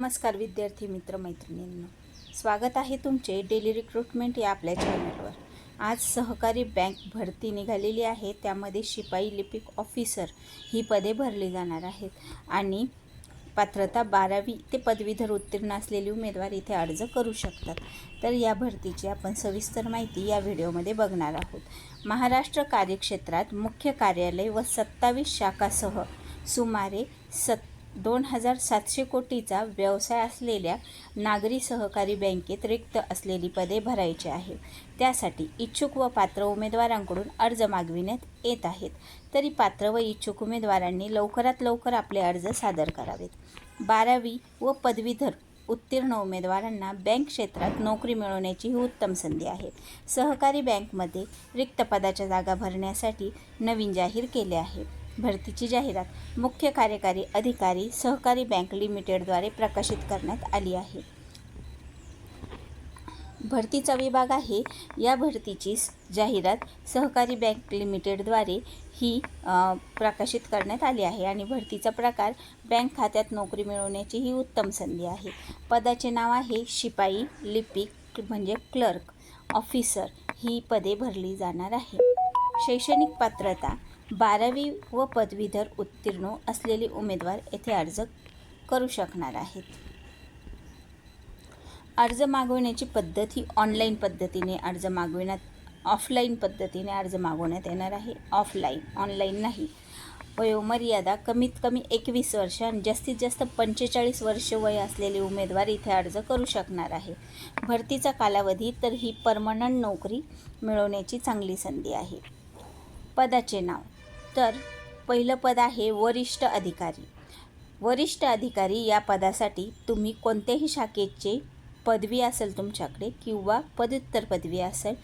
नमस्कार विद्यार्थी मित्र मैत्रिणींनो स्वागत आहे तुमचे डेली रिक्रुटमेंट या आपल्या चॅनलवर. आज सहकारी बँक भरती निघालेली आहे त्यामध्ये शिपाई लिपिक ऑफिसर ही पदे भरली जाणार आहेत आणि पात्रता बारावी ते पदवीधर उत्तीर्ण असलेले उमेदवार इथे अर्ज करू शकतात. तर या भरतीची आपण सविस्तर माहिती या व्हिडिओमध्ये बघणार आहोत. महाराष्ट्र कार्यक्षेत्रात मुख्य कार्यालय व सत्तावीस शाखासह सुमारे सत् दोन हजार सातशे कोटीचा व्यवसाय असलेल्या नागरी सहकारी बँकेत रिक्त असलेली पदे भरायची आहे त्यासाठी इच्छुक व पात्र उमेदवारांकडून अर्ज मागविण्यात येत आहेत. तरी पात्र व इच्छुक उमेदवारांनी लवकरात लवकर आपले अर्ज सादर करावेत. बारावी व पदवीधर उत्तीर्ण उमेदवारांना बँक क्षेत्रात नोकरी मिळवण्याची ही उत्तम संधी आहे. सहकारी बँकमध्ये रिक्त पदाच्या जागा भरण्यासाठी नवीन जाहीर केले आहे. भरतीची जाहिरात मुख्य कार्यकारी अधिकारी सहकारी बँक लिमिटेडद्वारे प्रकाशित करण्यात आली आहे. भरतीचा विभाग आहे. या भरतीची जाहिरात सहकारी बँक लिमिटेडद्वारे ही प्रकाशित करण्यात आली आहे आणि भरतीचा प्रकार बँक खात्यात नोकरी मिळवण्याची ही उत्तम संधी आहे. पदाचे नाव आहे शिपाई लिपिक म्हणजे क्लर्क ऑफिसर ही पदे भरली जाणार आहे. शैक्षणिक पात्रता बारावी व पदवीधर उत्तीर्ण असलेले उमेदवार येथे अर्ज करू शकणार आहेत. अर्ज मागविण्याची पद्धत ही ऑनलाईन पद्धतीने अर्ज मागविण्यात ऑफलाईन पद्धतीने अर्ज मागवण्यात येणार आहे. ऑफलाईन ऑनलाईन नाही. वयोमर्यादा कमीत कमी एकवीस वर्ष आणि जास्तीत जास्त पंचेचाळीस वर्ष वय असलेले उमेदवार इथे अर्ज करू शकणार आहे. भरतीचा कालावधी तर ही परमनंट नोकरी मिळवण्याची चांगली संधी आहे. पदाचे नाव तर पहिलं पद आहे वरिष्ठ अधिकारी. वरिष्ठ अधिकारी या पदासाठी तुम्ही कोणत्याही शाखेचे पदवी असेल तुमच्याकडे किंवा पदव्युत्तर पदवी असेल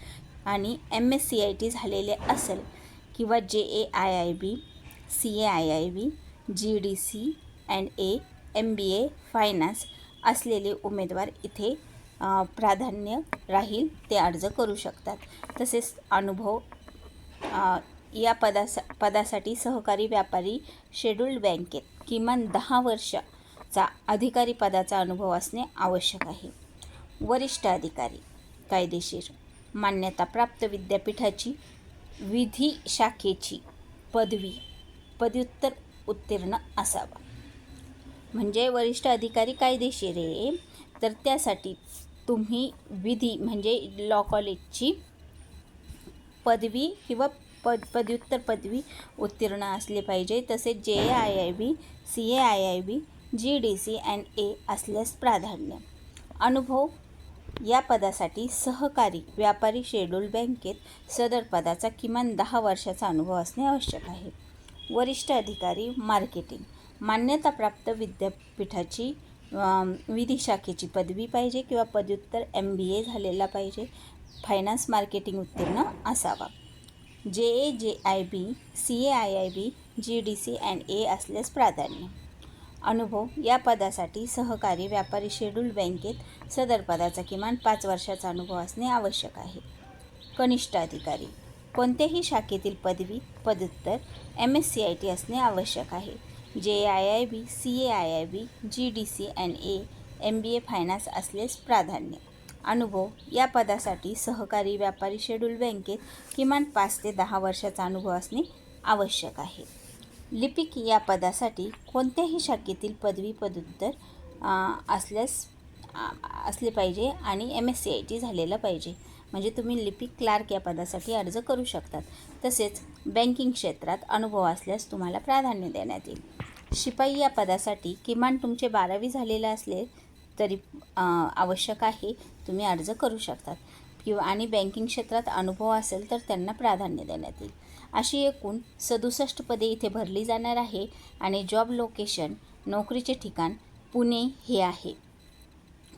आणि M S C I T झालेले असेल किंवा J A I I B C A I I B G D C and A M B A finance असलेले उमेदवार इथे प्राधान्य राहील ते अर्ज करू शकतात. तसेच अनुभव या पदासा पदासाठी सहकारी व्यापारी शेड्यूल्ड बँकेत किमान दहा वर्षाचा अधिकारी पदाचा अनुभव असणे आवश्यक आहे. वरिष्ठ अधिकारी कायदेशीर मान्यताप्राप्त विद्यापीठाची विधी शाखेची पदवी पदव्युत्तर उत्तीर्ण असावा. म्हणजे वरिष्ठ अधिकारी कायदेशीर आहे तर त्यासाठी तुम्ही विधी म्हणजे लॉ कॉलेजची पदवी किंवा पद पदव्युत्तर पदवी उत्तीर्ण असले पाहिजे. तसेच J A I I B C A I I B G D C and A असल्यास प्राधान्य. अनुभव या पदासाठी सहकारी व्यापारी शेड्यूल बँकेत सदर पदाचा किमान दहा वर्षाचा अनुभव असणे आवश्यक आहे. वरिष्ठ अधिकारी मार्केटिंग. मान्यताप्राप्त विद्यापीठाची विधी शाखेची पदवी पाहिजे किंवा पदव्युत्तर एम बी ए झालेला पाहिजे. फायनान्स मार्केटिंग उत्तीर्ण असावा. J A J I B C A I I B G D C and A असल्यास प्राधान्य. अनुभव या पदासाठी सहकारी व्यापारी शेड्यूल बँकेत सदर पदाचा किमान पाच वर्षाचा अनुभव असणे आवश्यक आहे. कनिष्ठ अधिकारी कोणत्याही शाखेतील पदवी पदोत्तर M S C I T असणे आवश्यक आहे. J I I B C A I I B G D C and A M B A finance असल्यास प्राधान्य. अनुभव. या पदासाठी सहकारी व्यापारी शेड्यूल बँकेत किमान पाच ते दहा वर्षाचा अनुभव असणे आवश्यक आहे. लिपिक या पदासाठी कोणत्याही शाखेतील पदवी पदव्युत्तर असल्यास असले पाहिजे आणि M S C I T झालेलं पाहिजे. म्हणजे तुम्ही लिपिक क्लार्क या पदासाठी अर्ज करू शकतात. तसेच बँकिंग क्षेत्रात अनुभव असल्यास तुम्हाला प्राधान्य देण्यात येईल. शिपाई या पदासाठी किमान तुमचे बारावी झालेलं असले तरी आवश्यक आहे. तुम्ही अर्ज करू शकतात. किंवा आणि बँकिंग क्षेत्रात अनुभव असेल तर त्यांना प्राधान्य देण्यात येईल. अशी एकूण सदुसष्ट पदे इथे भरली जाणार आहे आणि जॉब लोकेशन नोकरीचे ठिकाण पुणे हे आहे.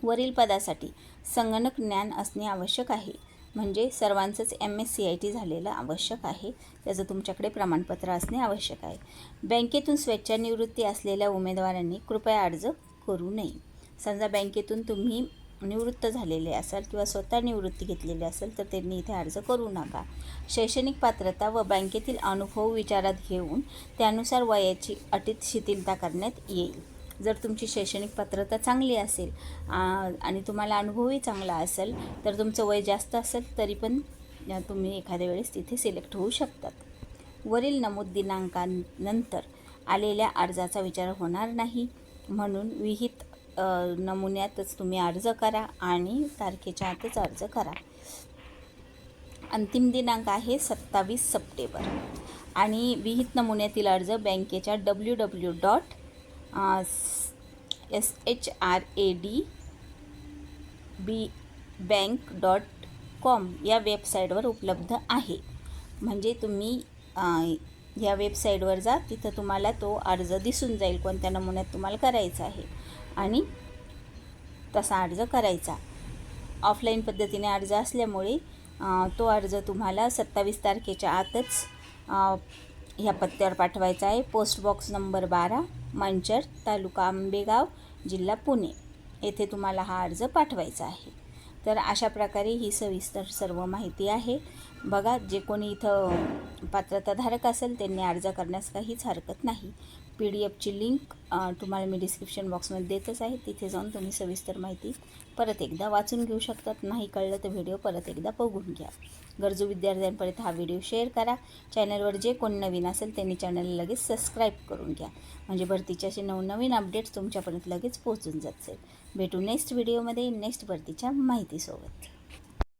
वरील पदासाठी संगणक ज्ञान असणे आवश्यक आहे. म्हणजे सर्वांचंच M S C I T झालेलं आवश्यक आहे. त्याचं तुमच्याकडे प्रमाणपत्र असणे आवश्यक आहे. बँकेतून स्वेच्छानिवृत्ती असलेल्या उमेदवारांनी कृपया अर्ज करू नये. समजा बँकेतून तुम्ही निवृत्त झालेले असाल किंवा स्वतः निवृत्ती घेतलेली असेल तर त्यांनी इथे अर्ज करू नका. शैक्षणिक पात्रता व बँकेतील अनुभव विचारात घेऊन त्यानुसार वयाची अटीत शिथिलता करण्यात येईल. जर तुमची शैक्षणिक पात्रता चांगली असेल आणि तुम्हाला अनुभवही चांगला असेल तर तुमचं वय जास्त असेल तरी पण तुम्ही एखाद्या वेळेस तिथे सिलेक्ट होऊ शकतात. वरील नमूद दिनांकानंतर आलेल्या अर्जाचा विचार होणार नाही. म्हणून विहित नमुन्यातच तुम्ही अर्ज करा आणि तारखेच्या आतच अर्ज करा. अंतिम दिनांक आहे सत्तावीस सप्टेंबर. आणि विहित नमुन्यातील अर्ज बँकेच्या W W dot S H R A D B bank dot com या वेबसाईटवर उपलब्ध आहे. म्हणजे तुम्ही ह्या या वेबसाईटवर जा तिथं तुम्हाला तो अर्ज दिसून जाईल कोणत्या नमुन्यात तुम्हाला करायचा आहे. आणि तसा अर्ज करायचा. ऑफलाईन पद्धतीने अर्ज असल्यामुळे तो अर्ज तुम्हाला सत्तावीस तारखेच्या आतच ह्या पत्त्यावर पाठवायचा आहे. पोस्ट बॉक्स नंबर बारा मंचर तालुका आंबेगाव जिल्हा पुणे. येथे तुम्हाला हा अर्ज पाठवायचा आहे. तर अशा प्रकारे ही सविस्तर सर्व माहिती आहे. बघा जे कोणी इथं पात्रताधारक असेल त्यांनी अर्ज करण्यास काहीच हरकत नाही. पी डी एफची लिंक तुम्हाला मी डिस्क्रिप्शन बॉक्समध्ये देतच आहे. तिथे जाऊन तुम्ही सविस्तर माहिती परत एकदा वाचून घेऊ शकतात. नाही कळलं तर व्हिडिओ परत एकदा बघून घ्या. गरजू विद्यार्थ्यांपर्यंत हा व्हिडिओ शेअर करा. चॅनलवर जे कोण नवीन असेल त्यांनी चॅनलला लगेच सबस्क्राईब करून घ्या. म्हणजे भरतीच्या असे नवनवीन अपडेट्स तुमच्यापर्यंत लगेच पोहोचून जातील. भेटू नेक्स्ट व्हिडिओमध्ये नेक्स्ट भरतीच्या माहितीसोबत.